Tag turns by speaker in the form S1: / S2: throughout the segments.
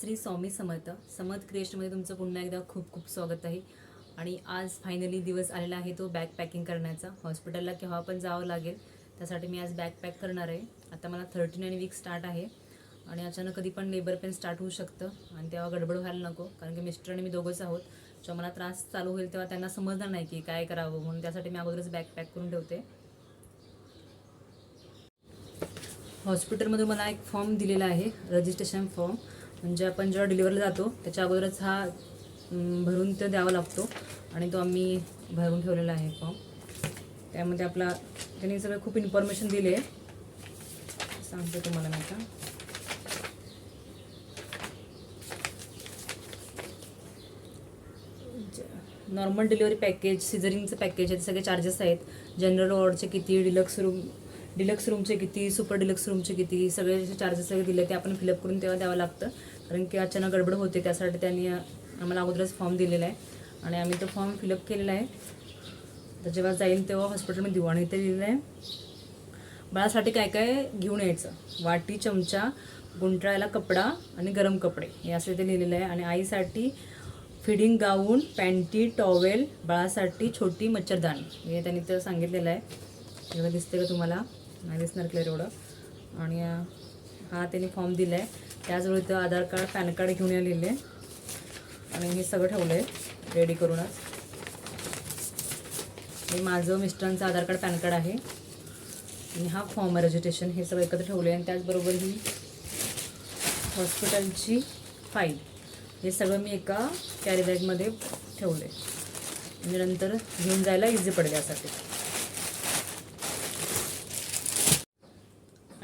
S1: श्री स्वामी समर्थ समर्थ क्रिएशनमध्ये तुमचं पुन्हा एकदा खूप खूप स्वागत आहे. आणि आज फायनली दिवस आलेला आहे तो बॅग पॅकिंग करण्याचा. हॉस्पिटलला केव्हा पण जावं लागेल त्यासाठी मी आज बॅग पॅक करणार आहे. आता मला थर्टी नाईन वीक स्टार्ट आहे. आणि अचानक कधी पण लेबर पेन स्टार्ट होऊ शकतं. आणि तेव्हा गडबड व्हायला नको कारण की मिस्टर आणि मी दोघंच आहोत. जेव्हा मला त्रास चालू होईल तेव्हा त्यांना समजणार नाही की काय करावं. म्हणून त्यासाठी मी अगोदरच बॅग पॅक करून ठेवते. हॉस्पिटलमधून मला एक फॉर्म दिलेला आहे रजिस्ट्रेशन फॉर्म म्हणजे आपण जेव्हा डिलिव्हरीला जातो त्याच्या अगोदरच हा भरून तो द्यावा लागतो आणि तो आम्ही भरून ठेवलेला आहे फॉर्म त्यामध्ये आपला त्यांनी सगळं खूप इन्फॉर्मेशन दिली. आहे सांगते तुम्हाला मी आता. नॉर्मल डिलिव्हरी पॅकेज सिझरिंगचं पॅकेज आहे सगळे चार्जेस आहेत. जनरल वॉर्डचे किती डिलक्स रूम डिलक्स रूमचे किती सुपर डिलक्स रूमचे किती सगळे चार्जेस सगळे दिले ते आपण फिलअप करून तेव्हा द्यावं लागतं. कारण की अचानक गडबड होते त्यासाठी त्यांनी आम्हाला अगोदरच फॉर्म दिलेला आहे. आणि आम्ही तो फॉर्म फिलअप केलेला आहे. तर जेव्हा जाईल तेव्हा हॉस्पिटलमध्ये दिवाण इथे लिहिलेलं आहे. बाळासाठी काय काय घेऊन यायचं? वाटी चमचा गुंडाळायला कपडा आणि गरम कपडे. हे असं इथे लिहिलेलं आहे. आणि आईसाठी फिडिंग गाऊन पॅन्टी टॉवेल बाळासाठी छोटी मच्छरदाणी. हे त्यांनी तर सांगितलेलं आहे. एवढं दिसते का तुम्हाला? नाही दिसणार क्लिअर एवढं. आणि हा त्यांनी फॉर्म दिला आहे त्याचवेळी इथं आधार कार्ड पॅन कार्ड घेऊन आलेले. आणि हे सगळं ठेवलं आहे रेडी करूनच हे माझं मिस्टरांचं आधार कार्ड पॅन कार्ड आहे. आणि हा फॉर्म रजिस्ट्रेशन हे सगळं एकत्र ठेवलं आहे आणि त्याचबरोबर ही हॉस्पिटलची फाईल हे सगळं मी एका कॅरी बॅगमध्ये आहे म्हणजे नंतर घेऊन जायला इझी पडेल यासाठी.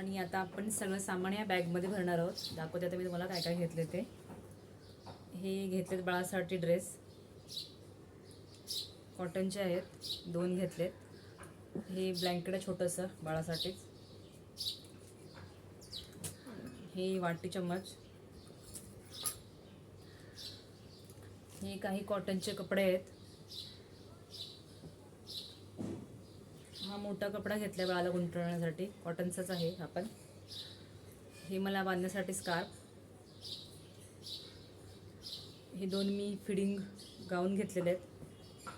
S1: आणि आता आपण सगळं सामान या बॅगमध्ये भरणार आहोत. दाखवते आता मी तुम्हाला काय काय घेतले ते. हे घेतलेत बाळासाठी ड्रेस. कॉटनचे आहेत. दोन घेतलेत. हे ब्लँकेट आहे छोटंसं बाळासाठीच. हे वाटी चम्मच. हे काही कॉटनचे कपडे आहेत. हा मोठा कपडा घेतला बाळाला गुंतवण्यासाठी. कॉटनचाच आहे हा पण हे मला बांधण्यासाठी स्कार्फ हे दोन मी फिडिंग गाऊन घेतलेले आहेत.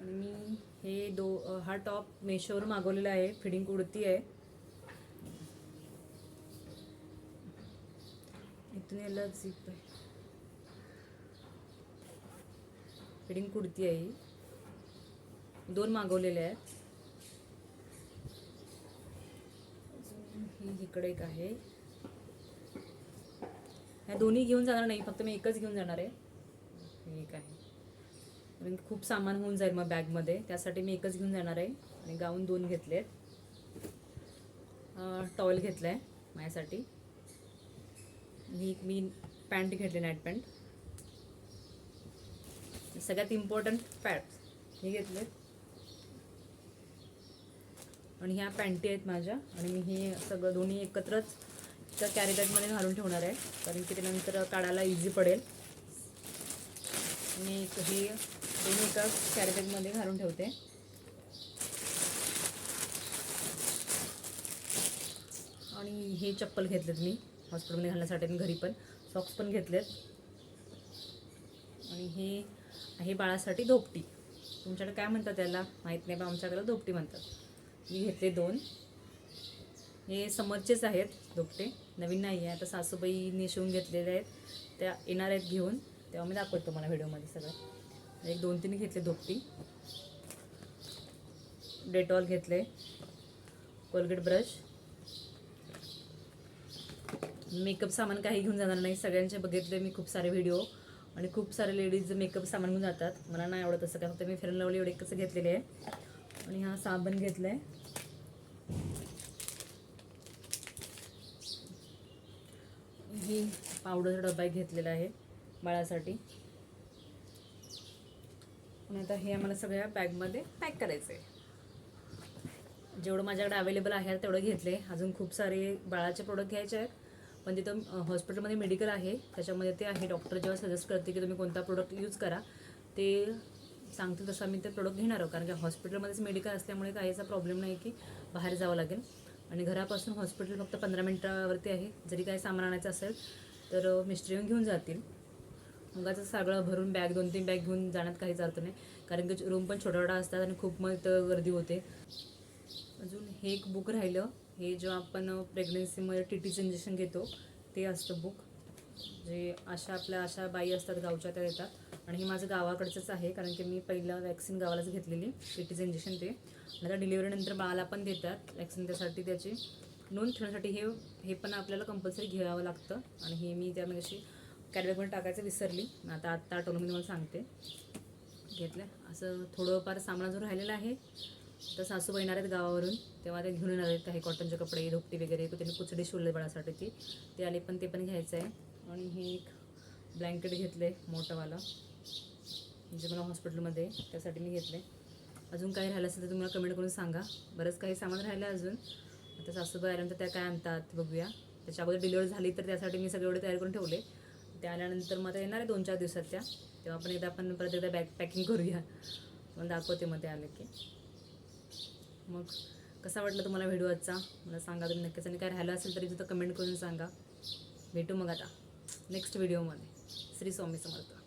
S1: आणि मी हे दो हा टॉप मेशोवर मागवलेला आहे. फिडिंग कुडती आहे. इथून याला झिप आहे. फिडिंग कुडती आहे ही. दोन मागवलेले आहेत. ही इकडे एक आहे. ह्या दोन्ही घेऊन जाणार नाही फक्त मी एकच घेऊन जाणार आहे. एक आहे. कारण खूप सामान होऊन जाईल मग बॅगमध्ये त्यासाठी मी एकच घेऊन जाणार आहे. आणि गाऊन दोन घेतले आहेत टॉवेल घेतला आहे माझ्यासाठी. ही एक मी पॅन्ट घेतली नाईट पॅन्ट सगळ्यात इम्पॉर्टंट पॅट हे घेतलेत. आणि ह्या पॅन्टी आहेत माझ्या आणि मी हे सगळं दोन्ही एकत्रच त्या कॅरी बॅगमध्ये घालून ठेवणार आहे. कारण की ते नंतर काढायला इझी पडेल. मी हे दोन्ही एका कॅरी बॅगमध्ये घालून ठेवते. आणि हे चप्पल घेतलेत मी. हॉस्पिटलमध्ये घालण्यासाठी आणि घरी पण. सॉक्स पण घेतलेत. आणि हे आहे बाळासाठी धोपटी. तुमच्याकडे काय म्हणतात त्याला? माहीत नाही पण आमच्याकडे धोपटी म्हणतात. मी घेतले दोन. हे समोरचेच आहेत दुपटे. नवीन नाही आहे आता सासूबाईने शिवून घेतलेले आहेत. त्या येणार आहेत घेऊन. तेव्हा मी दाखवतो तुम्हाला व्हिडिओमध्ये सगळं. एक दोन तीन घेतले दुपटी. डेटॉल घेतले. Colgate brush. मेकअप सामान काही घेऊन जाणार नाही. सगळ्यांचे बघितले मी खूप सारे व्हिडिओ. आणि खूप सारे लेडीज मेकअप सामान घेऊन जातात. मला नाही आवडत असं काय. फक्त मी फिरून लावली एवढे कसं घेतलेले आहे. आणि हा साबण घेतला आहे ही पावडरचा डबा घेतलेला आहे बाळासाठी. आणि आता हे आम्हाला सगळ्या बॅगमध्ये पॅक करायचं आहे जेवढं माझ्याकडे अवेलेबल आहे तेवढं घेतले अजून खूप सारे बाळाचे प्रोडक्ट घ्यायचे आहेत. पण तिथं हॉस्पिटलमध्ये मेडिकल आहे. त्याच्यामध्ये ते आहे. डॉक्टर जेव्हा सजेस्ट करते की तुम्ही कोणता प्रोडक्ट यूज करा ते सांगतील तसं आम्ही ते प्रोडक्ट घेणार आहोत. कारण की हॉस्पिटलमध्येच मेडिकल असल्यामुळे काहीचा प्रॉब्लेम नाही की बाहेर जावं लागेल. आणि घरापासून हॉस्पिटल फक्त पंधरा मिनटावरती आहे. जरी काही सामान आणायचं असेल तर अ, येऊन घेऊन जातील. मुगाचं सगळं भरून बॅग दोन तीन बॅग घेऊन जाण्यात काहीच अर्थ नाही. कारण की रूम पण छोटा छोटा असतात आणि खूप मग गर्दी होते. अजून हे एक बुक राहिलं. हे जेव्हा आपण प्रेग्नन्सीमध्ये टी टीचं इंजेक्शन घेतो ते असतं बुक जे अशा आपल्या अशा बाई असतात गावच्या त्या देतात आणि हे माझं गावाकडचंच आहे कारण की मी पहिलं वॅक्सिन गावालाच घेतलेली टी टीचं इंजेक्शन ते. आणि आता डिलिव्हरीनंतर बाळाला पण देतात वॅक्सिन त्यासाठी त्याची. नोंद ठेवण्यासाठी हे हे पण आपल्याला कंपल्सरी घ्यावं लागतं. आणि हे मी त्यामध्ये म्हणजे अशी कॅरबॅगमध्ये टाकायचं विसरली. आता आत्ता आठवलं मी तुम्हाला सांगते. घेतलं. असं थोडंफार सामान जो राहिलेलं आहे. तर सासू येणार आहेत गावावरून तेव्हा ते घेऊन येणार आहेत. काही कॉटनचे कपडे धोपटी वगैरे त्यांनी कुचडी शिवले बाळासाठी ती. ते आले पण ते पण घ्यायचं आहे आणि हे एक ब्लँकेट घेतलं आहे मोठंवालं म्हणजे मला हॉस्पिटलमध्ये त्यासाठी मी घेतले. अजून काही राहिलं असेल तर तुम्हाला कमेंट करून सांगा. बरंच काही सामान राहिलं आहे अजून. आता सासूबाई आल्यानंतर त्या काय आणतात बघूया. त्याच्या अगोदर डिलिव्हरी झाली तर त्यासाठी मी सगळे एवढे तयार करून ठेवले. ते आल्यानंतर मग आता येणार आहे दोन चार दिवसात त्या. तेव्हा पण एकदा आपण परत एकदा बॅग पॅकिंग करूया. मग दाखवते मग ते आले की. मग कसा वाटला तुम्हाला व्हिडिओ आजचा? मला सांगा तुम्ही नक्कीच. आणि काय राहिलं असेल तरी तिथं कमेंट करून सांगा. भेटू मग आता. नेक्स्ट व्हिडिओमध्ये श्री स्वामी समर्थ.